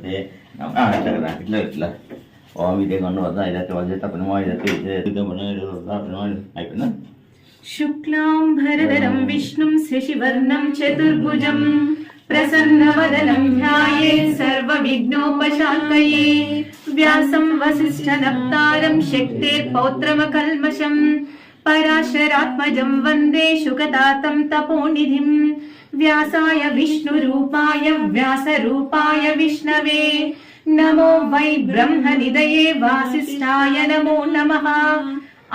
네. 아, ఇట్లా కదా ఇట్లా ఇట్లా ఓం ఇదే కొన్న వద్ద ఇదైతే వద్ద తప్పని మా ఇదైతే ఇదే ఇదే మన అయిపోయిందా शुक्लां भरदरं विष्णुं शशिवर्णं चतुर्भुजं प्रसन्नवदनं ध्यायेत् सर्वविघ्नोपशान्तये व्यासं वसिष्ठनप्तारं शक्तेर्पौत्रमकल्मषम् पराशरात्मजं वन्दे शुकतातं तपोनिधिं व्यासाय विष्णुरूपाय व्यासरूपाय विष्णवे। नमो वै ब्रह्मनिदये वासिष्ठाय नमो नमः।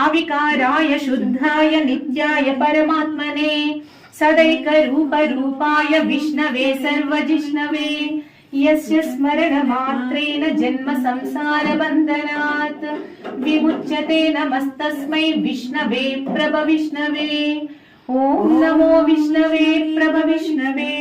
अविकाराय शुद्धाय नित्याय परमात्मने। सदैकरूपरूपाय विष्णवे सर्वजिष्णवे। यस्य स्मरणमात्रेण जन्म संसारबन्धनात् विमुच्यते नमस्तस्मै विष्णवे प्रभविष्णवे। ॐ नमो विष्णवे प्रभविष्णवे।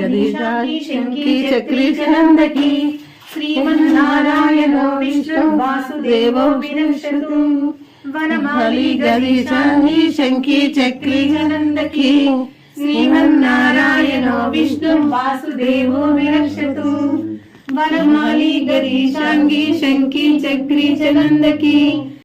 జగదీశాక్షికి చక్రీశనందకి శ్రీమన్నారాయణో విష్ణు వాసుదేవో వినశ్యతు. వనమాలి గదీశాంగి శంకి చక్రీశనందకి శ్రీమన్నారాయణో విష్ణు వాసుదేవో వినశ్యతు. వనమాలి గదీశాంగి శంకి